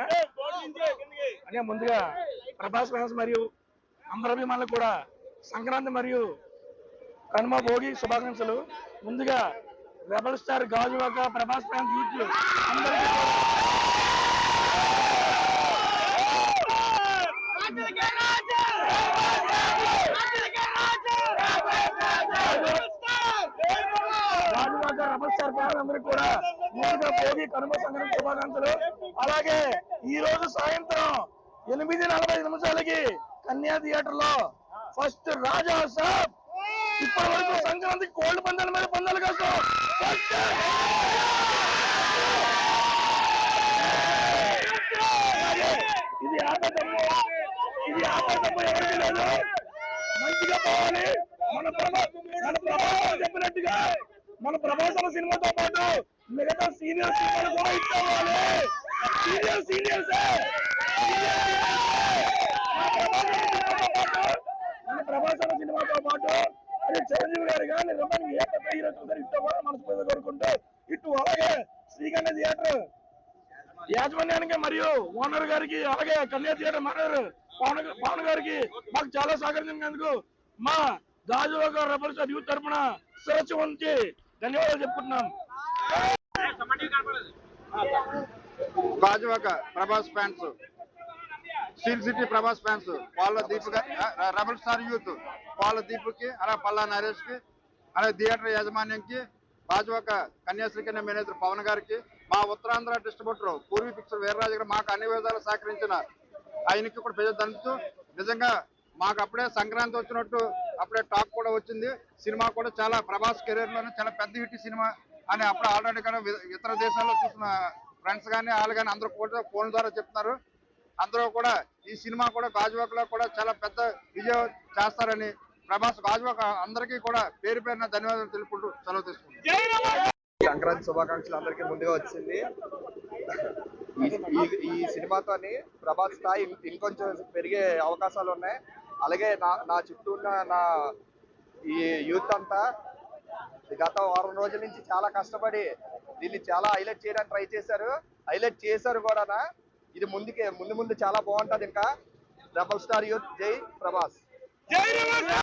అలాగే ముందుగా ప్రభాస్ ఫ్యాన్స్ మరియు అందరభిమానులకు కూడా సంక్రాంతి మరియు కనుమ భోగి శుభాకాంక్షలు. ముందుగా rebel star Gajuwaka Prabhas fans youth అందరికీ కూడా రాజువాక రమల్ కూడా ముందుగా భోగి కనుమ సంక్రాంతి శుభాకాంక్షలు. అలాగే ఈ రోజు సాయంత్రం ఎనిమిది నలభై నిమిషాలకి కన్యా థియేటర్లో ఫస్ట్ రాజా సాబ్. ఇప్పటి వరకు సంక్రాంతి కోల్డ్ పందాల మీద పందాలు కాస్తాం. ఫస్ట్ ఇది ఆపదమ్ము ఇది ఆపదమ్ము ఎవరికి లేదు. మంచిగా పోవాలి. మన ప్రభా మన ప్రభావం చెప్పినట్టుగా మన ప్రభాసం సినిమాతో పాటు మిగతా సీనియర్ సినిమాలు కూడా ఇచ్చుకోవాలి సీనియర్ సీనియర్స్! మన ప్రభాసం సినిమాతో పాటు అది చిరంజీవి గారు కానీ రమణి ఏ పెద్ద హీరో చూసారు ఇట్టు కూడా మనస్ఫూర్తిగా కోరుకుంటూ ఇటు అలాగే శ్రీకన్య థియేటర్ యాజమాన్యానికి మరియు ఓనర్ గారికి అలాగే కన్యా థియేటర్ మేనేజర్ పవన్ పవన్ గారికి మాకు చాలా సహకరించినందుకు మా గాజువాక రెబల్ సార్ యూత్ తరఫున శిరస్సు ఉంచి ధన్యవాదాలు చెప్పుకుంటున్నాం. Gajuwaka Prabhas fans. Steel city Prabhas fans. వాళ్ళ దీప్ రెబల్ స్టార్ యూత్. వాళ్ళ దీపుకి అలా పల్లా నరేష్కి అలాగే థియేటర్ యాజమాన్యంకి గాజువాక కన్యాశ్రీ కన్యా మేనేజర్ పవన్ గారికి మా ఉత్తరాంధ్ర డిస్ట్రిబ్యూటర్ పూర్వీ పిక్చర్ వీరరాజు గారు మాకు అన్ని విధాలు సహకరించిన ఆయనకి కూడా ప్రజలు దండుతూ నిజంగా మాకు అప్పుడే సంక్రాంతి వచ్చినట్టు అప్పుడే టాక్ కూడా వచ్చింది. సినిమా కూడా చాలా ప్రభాస్ కెరీర్లోనే చాలా పెద్ద హిట్ సినిమా అని అప్పుడు ఆల్రెడీ కానీ ఇతర దేశాల్లో చూసిన ఫ్రెండ్స్ కానీ వాళ్ళు కానీ అందరూ కూడా ఫోన్ ద్వారా చెప్తున్నారు. అందరూ కూడా ఈ సినిమా కూడా గాజువాకలో కూడా చాలా పెద్ద విజయం చేస్తారని ప్రభాస్ గాజువాక అందరికీ కూడా పేరు పేరున ధన్యవాదాలు తెలుపుకుంటూ సెలవు తీసుకుంటాం సంక్రాంతి శుభాకాంక్షలు అందరికీ ముందుగా వచ్చింది. ఈ- సినిమాతోని ప్రభాస్ స్థాయి ఇంకొంచెం పెరిగే అవకాశాలు ఉన్నాయి. అలాగే నా నా చుట్టూ ఉన్న నా ఈ యూత్ అంతా గత వారం రోజుల నుంచి చాలా కష్టపడి దీన్ని చాలా హైలైట్ చేయడానికి ట్రై చేశారు. హైలైట్ చేశారు కూడా ఇది ముందుకే ముందు ముందు చాలా బాగుంటుంది ఇంకా. డబల్ స్టార్ యూత్ జై ప్రభాస్.